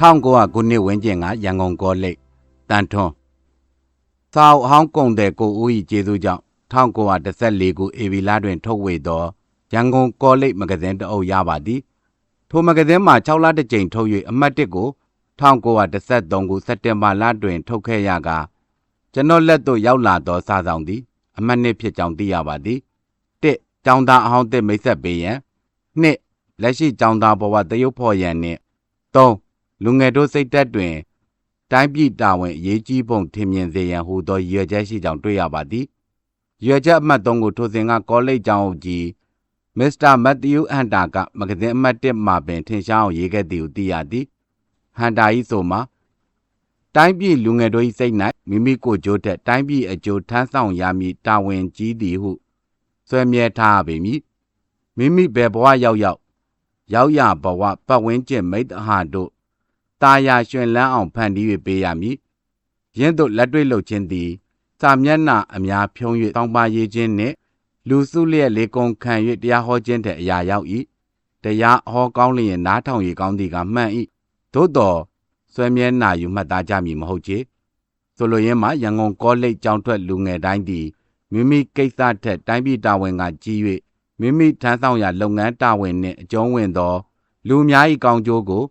1900ခုနှစ်ဝန်းကျင်ကရန်ကုန်ကောလိပ်တန်ထွန်းစာအုပ်ဟောင်းကုန်တဲ့ကိုဦးဤကျေးဇူးကြောင့်1914ခုဧပြီလတွင် ထုတ်ဝေသောရန်ကုန်ကောလိပ်မဂဇင်းတအုပ်ရပါသည်ထိုမဂဇင်းမှာ6လတစ်ကြိမ်ထုတ်၍အမှတ်1ကို1913ခုစက်တင်ဘာလတွင်ထုတ်ခဲ့ရကကျွန်တော်လက်သို့ရောက်လာသောစာဆောင်သည် အမှတ်2ဖြစ်ကြောင်းသိရပါသည်1ကျောင်းသားအဟောင်းသစ်မိတ်ဆက်ပေးရန်2လက်ရှိကျောင်းသားဘဝတရုပ်ဖော်ရန်နှင့်3 လူငယ်တို့စိတ်သက်တွင် တိုင်းပြည်တာဝန်အရေးကြီးပုံထင်မြင်စေရန်ဟူသောရည်ရွယ်ချက်ရှိကြောင်းတွေ့ရပါသည်ရည်ရွယ်ချက်အမှတ်3ကိုထိုစဉ်ကကောလိပ်ကျောင်းအုပ်ကြီးမစ္စတာမက်သျူးအန်တာကမဂဇင်းအမှတ်1မှာပင်ထင်ရှားအောင်ရေးခဲ့သည်ဟုသိရသည်ဟန်တာ၏ဆိုမှာတိုင်းပြည်လူငယ်တို့၏စိတ်၌မိမိကိုယ်ကျိုးထက်တိုင်းပြည်အကျိုးထမ်းဆောင်ရမည်တာဝန်ကြီးသည်ဟုဆွဲမြဲထားရပေမည်မိမိဘယ်ဘဝရောက်ရောက်ရောက်ရဘဝပတ်ဝန်းကျင်မိတ္တဟာတို့ တာယာရှင်လန်းအောင်ဖန်တီး၍ပေးရမည်ယင်းတို့လက်တွေ့လုပ်ခြင်းသည်စာမျက်နှာအများဖြုံး၍တောင်းပါရေးခြင်းနှင့်လူစုလျက်လေးကုံခံ၍တရားဟောခြင်းတဲ့အရာရောက်၏တရားဟောကောင်းလျင်နားထောင်၍ကောင်းသည်ကမှန်၏သို့တော်ဆွဲမြဲနာယူမှတ်သားကြမည်မဟုတ်ချေဆိုလိုရင်းမှာရန်ကုန်ကောလိပ်ကျောင်းထွက်လူငယ်တိုင်းသည်မိမိကိစ္စထက်တိုင်းပြည်တာဝန်ကကြီး၍မိမိထမ်းဆောင်ရာလုပ်ငန်းတာဝန်နှင့်အကျုံးဝင်သော လူအများ၏ကောင်းကျိုးကို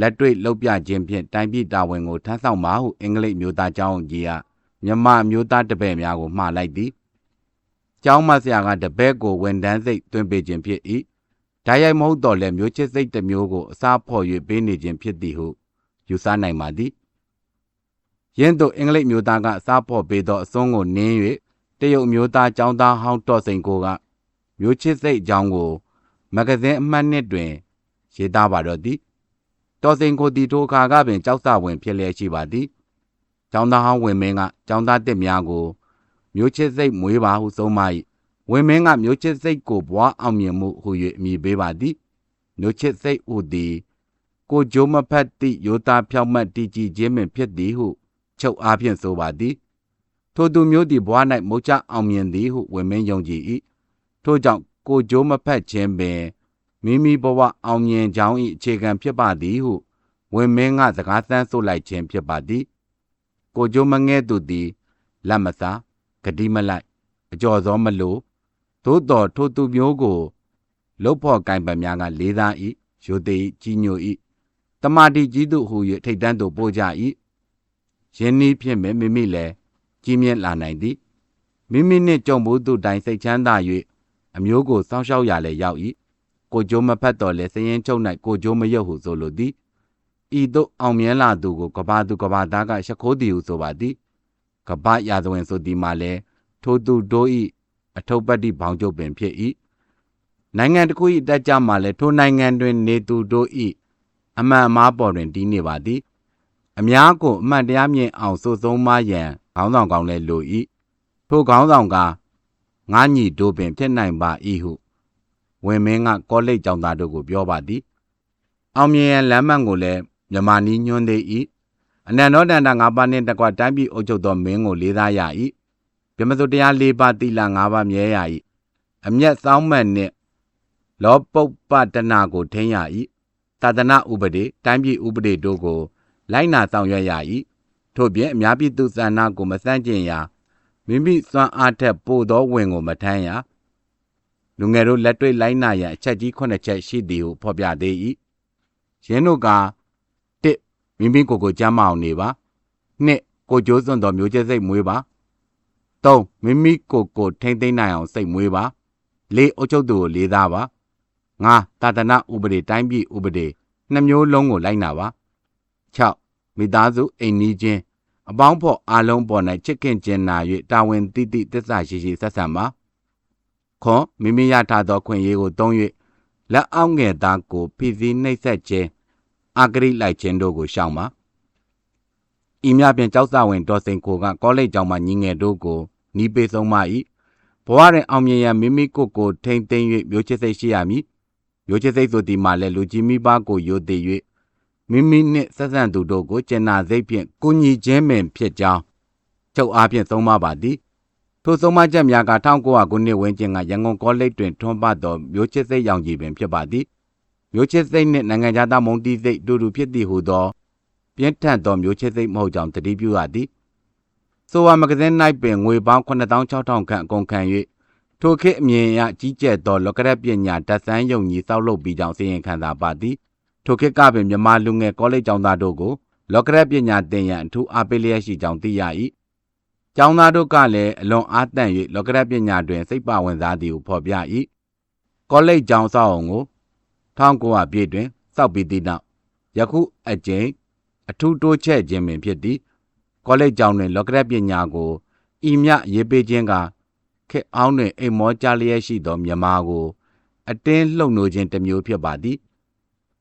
လက်တွေ့လုပ်ပြခြင်းဖြင့်တိုင်းပြည်တာဝန်ကိုထမ်းဆောင်ပါဟုအင်္ဂလိပ်မျိုးသားကျောင်းကြီးကမြမမျိုးသားတပည့်များကိုမှားလိုက်သည်ကျောင်းမဆရာကတပည့်ကိုဝန်တန်းစိတ်တွင်ပေးခြင်းဖြစ်၏ဓာတ်ရိုက်မဟုတ်တော့လဲမျိုးချစ်စိတ်တစ်မျိုးကိုအစားဖော်၍ပေးနေခြင်းဖြစ်သည်ဟုယူဆနိုင်ပါသည်ယင်းသို့အင်္ဂလိပ်မျိုးသားကအစားဖော်ပေးသောအစွန်းကိုနင်း၍တရုတ်မျိုးသားကျောင်းသားဟောင်းတော်စိန်ကိုကမျိုးချစ်စိတ်အကြောင်းကို မဂဇင်းအမှတ်နှစ်တွင်ရေးသားပါတော့သည် တော်စိန်ကိုတီထိုအခါကပင်ကြောက်စဝင်ဖြစ်လျက်ရှိပါသည်ကျောင်းသားဟောင်းဝင်မင်းကကျောင်းသားတစ်များကိုမျိုးချစ်စိတ်မွေးပါဟုဆုံးမ၏ဝင်မင်းကမျိုးချစ်စိတ်ကိုဘွားအောင်မြင်မှုဟု၍အမည်ပေးပါသည်မျိုးချစ်စိတ်ဟူသည်ကိုဂျိုးမဖက်သည့်ယောသားဖြောက်မှတ်တည်ကြည်ခြင်းပင်ဖြစ်သည်ဟုချုပ်အားဖြင့်ဆိုပါသည်ထိုသူမျိုးသည်ဘွား၌မုတ်ချအောင်မြင်သည်ဟုဝင်မင်းယုံကြည်၏ထို့ကြောင့်ကိုဂျိုးမဖက်ခြင်းပင် မိမိဘဝအောင်မြင်ကြောင်း၏အခြေခံဖြစ်ပါသည်ဟုဝင်မင်းကစကားသမ်းဆိုလိုက်ခြင်းဖြစ်ပါသည်ကိုဂျိုးမငဲ့သူသည်လက်မစားဂတိမလိုက်အကျော်စောမလို့သို့တော်ထိုသူမျိုးကိုလုတ်ဖို့ကင်ပများကလေးသား၏ရိုသေ၏ကြီးညို၏တမာတိကြီးသူဟူ၍ထိတ်တန်းသို့ပို့ကြ၏ယင်းနည်းဖြင့်မိမိလည်းကြီးမြင့်လာနိုင်သည်မိမိနှင့်ကြုံဘူးသူတိုင်စိတ်ချမ်းသာ၍အမျိုးကိုစောင့်ရှောက်ရလည်းရောက်၏ ကိုကြိုးမဖတ်တော်လဲစရင်ချုပ်၌ကိုကြိုးမရုပ်ဟုဆိုလိုသည်ဤသို့အောင်မြင်လာသူကိုကဘာသူကဘာသားကရှခိုးသည်ဟုဆိုပါသည်ကဘာရာဇဝင်ဆိုသည်မှာလည်းထိုသူတို့၏အထုပ်ပတ္တိဘောင်ကျုပ်ပင်ဖြစ်၏နိုင်ငံတစ်ခု၏တက်ကြမှာလည်းထိုနိုင်ငံတွင်နေသူတို့၏အမှန်အမားပေါ်တွင်တည်နေပါသည်အများကိုအမှန်တရားမြင်အောင်စိုးဆုံးမရန်ခေါင်းဆောင်ကောင်းလည်းလို၏ထိုခေါင်းဆောင်ကငါညီတို့ပင်ဖြစ်နိုင်ပါ၏ဟု ဝင်မင်းကကောလိပ်ကျောင်းသားတို့ကိုပြောပါသည်အောင်မြင်ရန်လမ်းမှန်ကိုလည်းမြမာနီးညွှန်းသေး၏အနန္တောတန္တငါးပါးနှင့်တကွတိုင်းပြည်အုပ်ချုပ်သောမင်းကိုလေးစားရ၏ဗြဟ္မစုတရား၄ပါးတိလ၅ပါးမြဲရ၏အမျက်စောင်းမှန်နှင့်လောပုပ္ပတနာကိုထိန်းရ၏သာသနာဥပဒေတိုင်းပြည်ဥပဒေတို့ကို လိုက်နာဆောင်ရွက်ရ၏ထို့ပြင်အများပြည်သူစံနာကိုမစန့်ကျင်ရာမိမိစွမ်းအားထက်ပိုသောဝင်ကိုမထမ်းရ လူငယ်တို့လက်တွေ့လိုက်နာရန်အချက်ကြီးခုနှစ်ချက်ရှိသည်ဟုဖော်ပြသေး၏ရင်းတို့က1မိမိကိုယ်ကိုကြမ်းမအောင်နေပါ2ကိုကြိုးစွန့်သောမျိုးချစ်စိတ်မွေးပါ3မိမိကိုယ်ကိုထိမ့်သိမ့်နိုင်အောင်စိတ်မွေးပါ4အုပ်ချုပ်သူကိုလေးစားပါ5သာသနာဥပဒေတိုင်းပြည်ဥပဒေနှမျိုးလုံးကိုလိုက်နာပါ6မိသားစုအိမ်နီးချင်းအပေါင်းဖော်အားလုံးပေါ်၌ချစ်ခင်ကျင်နာ၍တာဝန်တိတိသစ္စာရှိရှိဆက်ဆံပါ ခွန်မိမိရထားသောခွင့်ရေးကိုသုံး၍လက်အောက်ငယ်သားကိုဖိစီးနှိပ်စက်ခြင်းအာဂရိလိုက်ခြင်းတို့ကိုရှောင်ပါဤမြဖြင့်ကြောက်စဝင်တော်စိန်ကိုကကောလိပ်ကျောင်းမှညီငယ်တို့ကိုနီးပေးဆုံးမ၏ဘဝတွင်အောင်မြင်ရန်မိမိကိုယ်ကိုထိမ့်သိမ်း၍မျိုးချစ်စိတ်ရှိရမည်မျိုးချစ်စိတ်ဆိုသည်မှာလည်းလူကြီးမိဘကိုယိုသေး၍မိမိနှင့်ဆက်ဆံသူတို့ကိုကျင်နာစိတ်ဖြင့်ကိုညီခြင်းပင်ဖြစ်ကြောင်းချုပ်အားဖြင့်သုံးမပါသည် ထိုသုံးမချက်များက1900ခုနှစ်ဝန်းကျင်ကရန်ကုန်ကောလိပ်တွင်ထွန်းပသောမျိုးချစ်စိတ်ရောင်ကြီးပင်ဖြစ်ပါသည်မျိုးချစ်စိတ်နှင့်နိုင်ငံခြားသားမုံတီးစိတ်တူတူဖြစ်သည်ဟုသောပြင်းထန်သောမျိုးချစ်စိတ်မဟုတ်ကြောင်းတတိပြုရသည်ဆိုဝါမဂဇင်း၌ပင်ငွေပေါင်း9600ခန့်အကုန်ခံ၍ထိုခေတ်အမြင်အရကြီးကျယ်သောလောကရက်ပညာတတ်ဆန်းယုံကြည်စောက်လုပ်ပြီးကြောင်းစီရင်ခံစားပါသည်ထိုခေတ်ကပင်မြန်မာလူငယ်ကောလိပ်ကျောင်းသားတို့ကိုလောကရက်ပညာသင်ရန်အထူးအားပေးလျက်ရှိကြောင်းသိရ၏ ကျောင်းသားတို့ကလည်းအလွန်အားတန်၍လောကရက်ပညာတွင်စိတ်ပါဝင်စားသည်ဟုဖော်ပြ၏ကောလိပ်ကျောင်းဆောက်အောင်ကို1900ပြည့်တွင်စောက်ပြီးသည့်နောက်ယခုအကျိန်အထူးတိုးချဲ့ခြင်းပင်ဖြစ်သည်ကောလိပ်ကျောင်းတွင်လောကရက်ပညာကိုဤမြရေးပေးခြင်းကခေတ်အောင်တွင်အိမ်မောကြလျက်ရှိသောမြန်မာကို အတင်းလှုပ်နိုးခြင်းတစ်မျိုးဖြစ်ပါသည်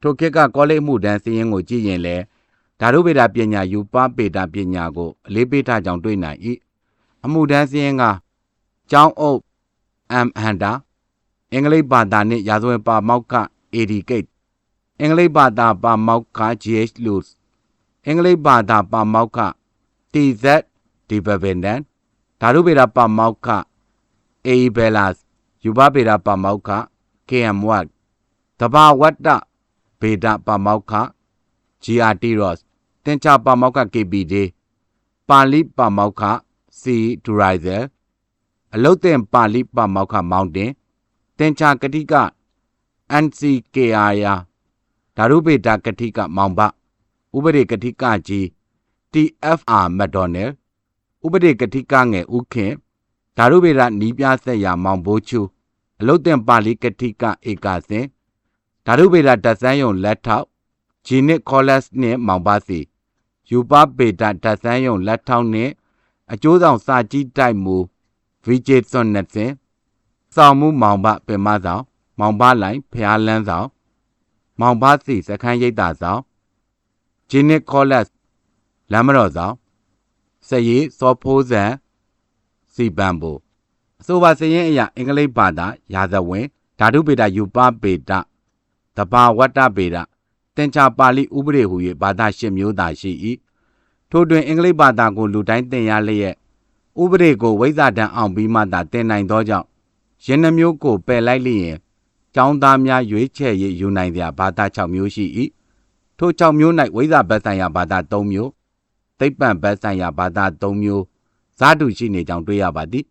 ထိုခေတ်ကကောလိပ်မှုတန်းစည်ရင်ကိုကြည့်ရင်လည်း ဓာတုဗေဒပညာယူပပေတာပညာကိုအလေးပေးထားကြောင်းတွေ့နိုင်၏အမှုတန်းစည်ရင်ကကျောင်းအုပ်အမ်ဟန်တာအင်္ဂလိပ်ဘာသာနှင့်ရာဇဝင်ပါမောက္ခအေဒီကိတ်အင်္ဂလိပ်ဘာသာပါမောက္ခ GH Luz အင်္ဂလိပ်ဘာသာပါမောက္ခ TZ Development ဓာတုဗေဒပါမောက္ခ AE Bellas ယူပဗေဒပါမောက္ခ KM Watt တဘာဝတ္တဗေဒပါမောက္ခ GRT Ross တင်ချပါမောက္ခ KPD ပါဠိပါမောက္ခ C Durizer အလုတ်တင်ပါဠိပါမောက္ခ Mountain တင်ချကတိက NCKR ယာဓာရုပေတာကတိကမောင်ဘဥပဒေကတိကကြီး TFR McDonald ဥပဒေကတိကငယ်ဥခင်ဓာရုပေတာနီးပြဆက်ရာမောင်ဘိုးချူအလုတ်တင်ပါဠိကတိကဧကစင်ဓာရုပေတာတက်ဆန်းယုံလက်ထောက်ဂျီနစ်ကောလက်စ်နှင့်မောင်ပါစီ ယူပပေတာတက်ဆန်းယုံလက်ထောက်နှင့်အကျိုးဆောင်စာကြည့်တိုက်မူ VJ စွန်နက်စင်စောင်းမှုမောင်ဘပင်မဆောင်မောင်ဘလိုင်းဖျားလန်းဆောင်မောင်ဘစီစခန်းရိပ်သာဆောင်ဂျီနစ်ကောလက်စ်လမ်းမတော်ဆောင်စရီစောဖိုးဆန်စီပန်ဘူအဆိုပါစရင်အရာအင်္ဂလိပ်ဘာသာရာဇဝင်ဓာတုပေတာယူပပေတာတဘာဝတ္တပေတာ တင်ချာပါဠိဥပဒေဟူ၍ဘာသာရှစ်မျိုးသာရှိ၏ထို့တွင်အင်္ဂလိပ်ဘာသာကိုလူတိုင်းသင်ရလျက်ဥပဒေကိုဝိဇ္ဇာတန်အောင်ပြီးမှသာသင်နိုင်သောကြောင့်ယင်းနှမျိုးကိုပယ်လိုက်လျင်ကျောင်းသားများရွေးချယ်၍ယူနိုင်သောဘာသာ6မျိုးရှိ၏ထို6မျိုး၌ဝိဇ္ဇာဘတ်ဆိုင်ရာဘာသာ3မျိုးသိပ္ပံဘတ်ဆိုင်ရာဘာသာ3မျိုးဇာတုရှိနေကြောင်းတွေ့ရပါသည်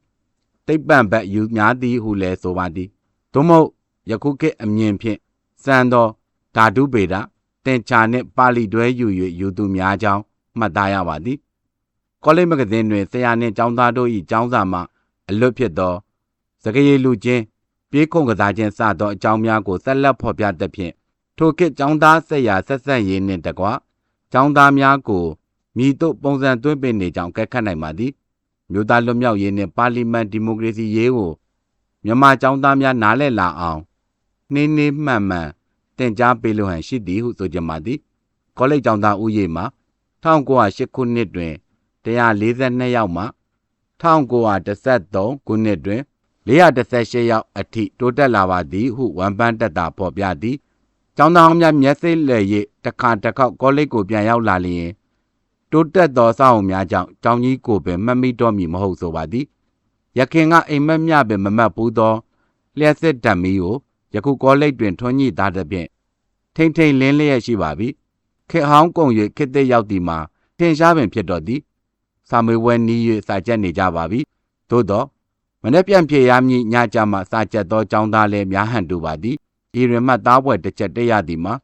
သိပ္ပံဘတ်ယူများသည်ဟုလည်းဆိုပါသည်သို့မဟုတ်ယခုခေတ်အမြင်ဖြင့်စံသော ဓာတုပေတာတင်ချာနှင့်ပါဠိတွဲယူ၍ယူသူများကြောင်းမှတ်သားရပါသည်ကောလိပ်မဂဇင်းတွင်ဆရာနှင့်ကျောင်းသားတို့၏ကျောင်းစာမှအလွတ်ဖြစ်သောစကရေလူချင်းပြေးခုံကစားခြင်းစသောအကြောင်းများကိုဆက်လက်ဖော်ပြသဖြင့်ထိုခေတ်ကျောင်းသားဆက်ရာဆက်ဆက်ရေးနှင့်တကွကျောင်းသားများကိုမြည်တို့ပုံစံသွင်းပင်နေကြောင်းကဲခတ်နိုင်ပါသည်မြို့သားလွတ်မြောက်ရေးနှင့်ပါလီမန်ဒီမိုကရေစီရေးကိုမြန်မာကျောင်းသားများနားလည်လာအောင်နှင်းနှင်းမှန်မှန် တင် जा ပေးလိုဟန်ရှိသည်ဟုဆိုကြပါသည်ကောလိပ်ကျောင်းသားဦးရေမှာ1908ခုနှစ်တွင်142ယောက်မှ1913ခုနှစ်တွင်418ယောက်အထိတိုးတက်လာပါသည်ဟုဝန်ပန်းတက်တာဖော်ပြသည်ကျောင်းသားဟောင်းများမျက်စိလဲ၍တခါတစ်ခေါက်ကောလိပ်ကိုပြန်ရောက်လာလျင်တိုးတက်သောစောင့်များကြောင့်ကျောင်းကြီးကိုပင်မမိတော့မီမဟုတ်ဆိုပါသည်ရခင်ကအိမ်မက်မြပင်မမတ်ဘူးသောလျှက်စစ်ဓာတ်မီကို ယခုကောလိပ်တွင်ထွန်းညှိသားသဖြင့်ထိမ့်ထိန်လင်းလျက်ရှိပါပြီခေဟောင်းကုံ၍ခေတ်သစ်ရောက်သည်မှာထင်ရှားပင်ဖြစ်တော်သည်စာမေဝဲနီး၍စာကြက်နေကြပါပြီသို့တော့မနေ့ပြန်ပြေရမည်ညကြမှာစာကြက်သောចောင်းသားလည်းများဟန်တူပါသည်ဤရင်မှသားပွဲတစ်ချက်တရသည်မှာ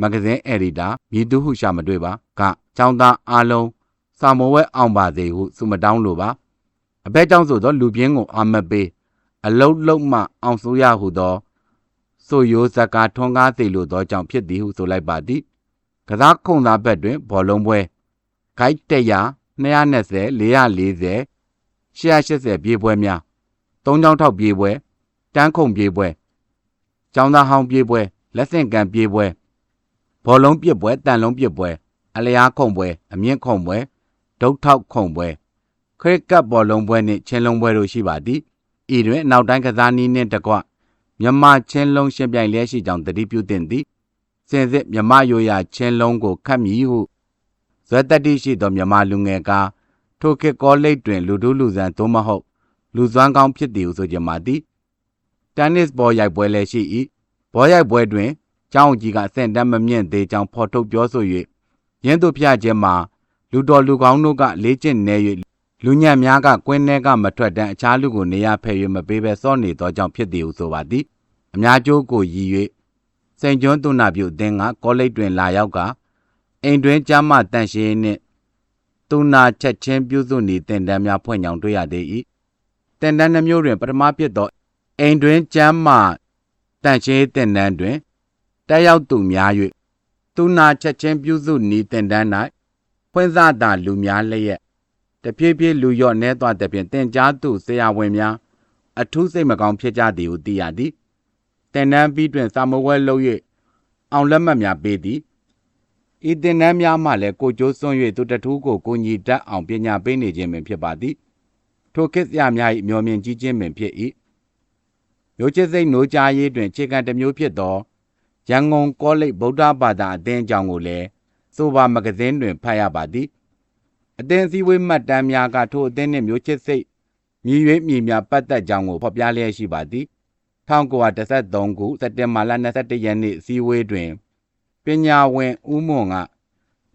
မဂဇင်းအယ်ဒီတာမြည်သူဟုရှာမတွေ့ပါကចောင်းသားအားလုံးစာမောဝဲအောင်ပါစေဟုဆုမတောင်းလိုပါအဘဲကြောင့်ဆိုသောလူပြင်းကိုအာမပေးအလုတ်လုံးမှအောင်ဆိုရဟုသော ဆိုရိုးဇကာထွန်ကားသေးလိုသောကြောင့်ဖြစ်သည်ဟုဆိုလိုက်ပါသည်ကစားခုံသားဘက်တွင်ဘောလုံးပွဲဂိုက်100 220 440 180ပြေးပွဲများ၃ချောင်းထောက်ပြေးပွဲတန်းခုံပြေးပွဲကျောင်းသားဟောင်းပြေးပွဲလက်ဆင့်ကန်ပြေးပွဲဘောလုံးပြစ်ပွဲတန်လုံးပြစ်ပွဲအလျားခုံပွဲအမြင့်ခုံပွဲဒုတ်ထောက်ခုံပွဲခရစ်ကတ်ဘောလုံးပွဲနှင့်ချင်းလုံးပွဲတို့ရှိပါသည်ဤတွင် နောက်တိုင်းကစားနည်းနှင့်တကွ မြမချင်းလုံးရှင်ပြိုင်လျက်ရှိကြောင်းတတိပြုသင့်သည်စင်စစ်မြမရိုရာချင်းလုံးကိုခတ်မည်ဟုဇွဲတတိရှိသောမြမလူငယ်ကထိုခေတ်ကောလိပ်တွင် လူတို့လူဆန်သို့မဟုတ် လူစွမ်းကောင်းဖြစ်သည်ဟုဆိုကြပါသည်တန်နစ်ဘောရိုက်ပွဲလည်းရှိ၏ဘောရိုက်ပွဲတွင်ကျောင်းကြီးကအဆင့်တန်းမမြင့်သေးကြောင်းဖော်ထုတ်ပြောဆို၍ရင်းတို့ဖျခြင်းမှာလူတော်လူကောင်းတို့ကလေးကျင့်နေ၍ လူညံ့များကကွင်းထဲကမထွက်တမ်းအခြားလူကိုနေရဖယ်၍မပေးဘဲစောနေသောကြောင့်ဖြစ်သည်ဟုဆိုပါသည်အများကျိုးကိုရည်၍စိန်ကျွန်းသူနာပြုအသင်းကကောလိပ်တွင်လာရောက်ကအိမ်တွင်ကျမ်းမာတန့်ရှင်းနှင့်သူနာချက်ချင်းပြုစုနေတင်တန်းများဖွင့်ကြောင်တွေ့ရသေး၏တင်တန်းနှမျိုးတွင်ပထမဖြစ်သောအိမ်တွင်ကျမ်းမာတန့်ရှင်းတင်တန်းတွင်တက်ရောက်သူများ၍သူနာချက်ချင်းပြုစုနေတင်တန်း၌ဖွင့်စတာလူများလျက် တဖြည်းဖြည်းလူရော့နေသွားတဲ့ဖြင့်တင်ကြားသူဆရာဝန်များအထူးစိတ်မကောင်းဖြစ်ကြသည်ဟုသိရသည်တင်တန်းပြီးတွင်စာမဝဲလုပ်၍အောင်လက်မှတ်များပေးသည်ဤတင်တန်းများမှလည်းကိုကျိုးစွန့်၍သူတထူးကိုကိုညီတတ်အောင်ပညာပေးနေခြင်းပင်ဖြစ်ပါသည်ထိုခေတ်ဆရာများ၏မျော်မြင်ကြီးခြင်းပင်ဖြစ်၏မျိုးချစ်စိတ်နိုးကြားရေးတွင်ခြေခံတစ်မျိုးဖြစ်သောရန်ကုန်ကောလိပ်ဗုဒ္ဓဘာသာအသင်းအကြောင်းကိုလည်းဆိုပါမဂဇင်းတွင်ဖတ်ရပါသည် အသင်းစည်းဝေးမှတ်တမ်းများကထိုအသင်းနှင့်မျိုးချစ်စိတ်မြည်၍မြည်များပတ်သက်ကြောင်းကိုဖော်ပြလျက်ရှိပါသည်1913ခုစက်တင်ဘာလ22ရက်နေ့စည်းဝေးတွင်ပညာဝင်ဦးမွန်က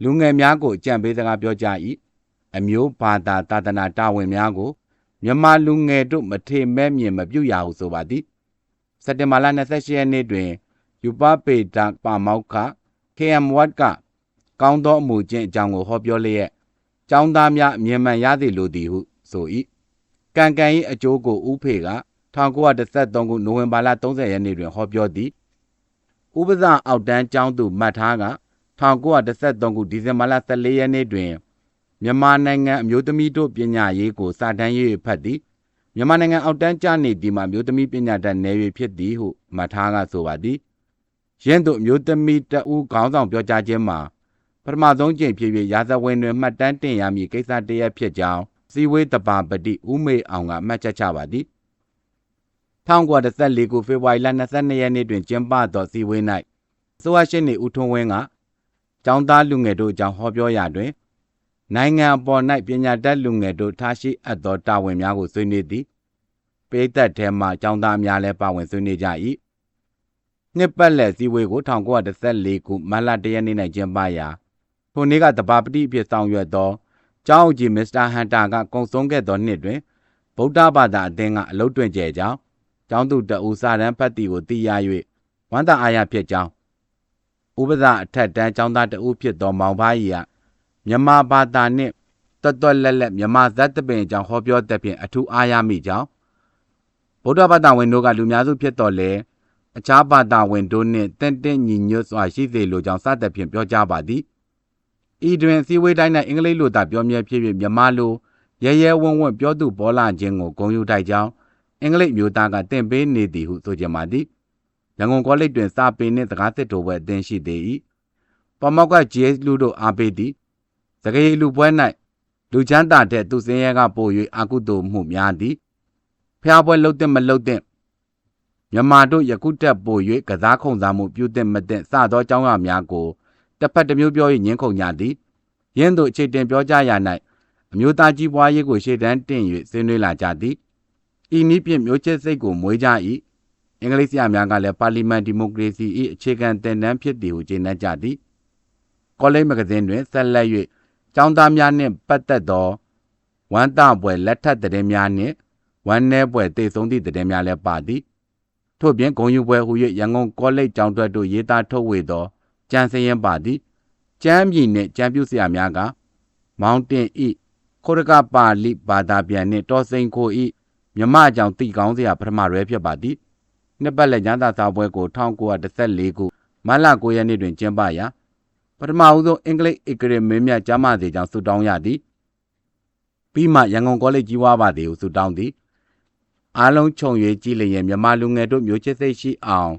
လူငယ်များကိုအကြံပေးစကားပြောကြား၏အမျိုးဘာသာသာသနာတာဝန်များကိုမြန်မာလူငယ်တို့မထေမဲ့မြင်မပြုရဟုဆိုပါသည်စက်တင်ဘာလ28ရက်နေ့တွင်ယူပပေတာပါမောက်ခ KM Watt ကကောင်းသောအမှုချင်းအကြောင်းကိုဟောပြောလျက် ចောင်းသားများအမြင်မှန်ရသည်လိုသည်ဟုဆို၏ကံကံ၏အကျိုးကိုဥဖေက1913ခုနိုဝင်ဘာလ30ရက်နေ့တွင်ဟောပြောသည်ဥပဇအောက်တန်းကျောင်းသူမှတ်ထားက1913ခုဒီဇင်ဘာလ14ရက်နေ့တွင်မြန်မာနိုင်ငံအမျိုးသမီးတို့ပညာရေးကိုစာတမ်းရေးဖတ်သည်မြန်မာနိုင်ငံအောက်တန်းကျနေသည်မှာမျိုးသမီးပညာတတ်နယ်၍ဖြစ်သည်ဟုမှတ်ထားကဆိုပါသည်ရင်းတို့မျိုးသမီးတဦးခေါင်းဆောင်ပြောကြားခြင်းမှာ ပထမဆုံးကြိမ်ဖြစ်၍ရာဇဝင်တွင်မှတ်တမ်းတင်ရမည်ကိစ္စတရက်ဖြစ်ကြောင်းစီဝေးတပါပတိဦးမေအောင်ကမှတ်ချက်ချပါသည်1914ခုဖေဖော်ဝါရီလ22ရက်နေ့တွင်ကျင်းပသောစီဝေး၌ဆိုအရှိနေဦးထွန်းဝင်းကကျောင်းသားလူငယ်တို့အကြောင်းဟောပြောရာတွင်နိုင်ငံအပေါ်၌ပညာတတ်လူငယ်တို့ထားရှိအပ်သောတာဝန်များကိုဆွေးနွေးသည်ပိသက်ထဲမှကျောင်းသားများလည်းပါဝင်ဆွေးနွေးကြ၏နှစ်ပတ်လည်စည်းဝေးကို1914ခုမတ်လ1ရက်နေ့၌ကျင်းပရာ ထိုနေ့ကတဘာပတိအဖြစ်ဆောင်ရွက်သောကျောင်းအကြီးမစ္စတာဟန်တာကကုံဆုံးခဲ့သောနှစ်တွင်ဗုဒ္ဓဘာသာအသင်းကအလုတ်တွင်ကျဲကြောင်းကျောင်းသူတအူစာတန်းဖတ်တီကိုသိရ၍ဝမ်းသာအားရဖြစ်ကြောင်းဥပဒအထက်တန်းကျောင်းသားတဦးဖြစ်သောမောင်ဖားကြီးကမြန်မာဘာသာနှင့်တွတ်တွတ်လက်လက်မြန်မာဇတ်တပင်အကြောင်းဟောပြောတဲ့ဖြင့်အထူးအားရမိကြောင်းဗုဒ္ဓဘာသာဝင်တို့ကလူများစုဖြစ်တော်လဲအခြားဘာသာဝင်တို့နှင့်တင့်တင့်ညီညွတ်စွာရှိစေလိုကြောင်းစသဖြင့်ပြောကြားပါသည် ဤတွင်စီဝေးတိုင်း၌အင်္ဂလိပ်လိုသာပြောမြဲဖြစ်၍မြန်မာလိုရဲရဲဝံ့ဝံ့ပြောသူပေါ်လာခြင်းကိုဂုဏ်ယူထိုက်ကြောင်းအင်္ဂလိပ်မျိုးသားကတင်ပေးနေသည်ဟုဆိုကြပါသည်ရန်ကုန်ကောလိပ်တွင်စာပေနှင့်စကားသစ်တို့ပဲအသင်ရှိသေး၏ပမောက်ကဂျေးလူတို့အားပေးသည်စကရေလူပွဲ၌လူချမ်းသာတဲ့သူစင်းရဲကပို့၍အာကုသို့မှုများသည်ဖျားပွဲလှုပ်တဲ့မလှုပ်တဲ့မြမာတို့ယခုတက်ပို့၍ကစားခုံစားမှုပြုတဲ့မတဲ့စသောအကြောင်းအရာများကို တစ်ဖက်တစ်မျိုးပြော၍ညှင်းခုန်ကြသည်ယင်းတို့အခြေတင်ပြောကြရ၌အမျိုးသားကြီးပွားရေးကိုရှေ့တန်းတင်၍ဆွေးနွေးလာကြသည်ဤနည်းဖြင့်မျိုးချစ်စိတ်ကိုမွေးကြ၏အင်္ဂလိပ်ဆရာများကလည်းပါလီမန်ဒီမိုကရေစီ၏အခြေခံတင်နန်းဖြစ်သည်ဟုကြေညာကြသည်ကောလိပ်မဂဇင်းတွင်ဆက်လက်၍ကျောင်းသားများနှင့်ပတ်သက်သောဝမ်းသာပွဲလက်ထပ်သတင်းများနှင့်ဝမ်းနည်းပွဲတည်ဆုံးသည့်သတင်းများလည်းပါသည်ထို့ပြင်ဂုံယူပွဲဟူ၍ရန်ကုန်ကောလိပ်ကျောင်းတွက်တို့ရေးသားထုတ်ဝေသော ကျမ်းစရင်ပါသည်ကျမ်းပြည်နှင့်ကျမ်းပြုဆရာများက မောင်တင်ဤခိုရကပါဠိဘာသာပြန်နှင့်တော်စိန်ကိုဤမြမအကြောင်းတည်ကောင်းစရာပထမရွဲဖြစ်ပါသည်နှစ်ပတ်လက်ကျမ်းသာစာပွဲကို1914ခုမတ်လ9ရက်နေ့တွင်ကျင်းပရာပထမဦးဆုံးအင်္ဂလိပ်ဧကရေမင်းမြတ်ကျမ်းမာစေကြောင်းဆုတောင်းရသည်ပြီးမှရန်ကုန်ကောလိပ်ကြီးဝါပါသည်ဟုဆုတောင်းသည်အားလုံးခြုံရွေးကြည့်လျင်မြန်မာလူငယ်တို့မျိုးချစ်စိတ်ရှိအောင်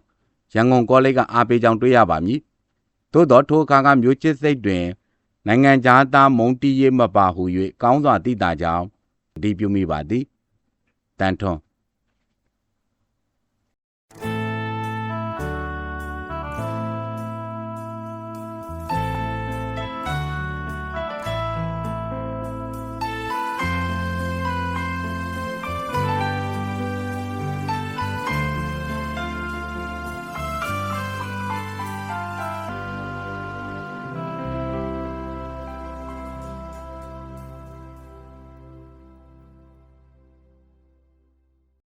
ရန်ကုန်ကောလိပ်ကအားပေးကြောင်းတွေ့ရပါမည် သို့သောထိုအခါကမျိုးချစ်စိတ်တွင်နိုင်ငံသားမုံတီးရေးမပါဟု၍ကောင်းစွာသိတာကြောင့်အတည်ပြုမိပါသည်တန်ထွန်း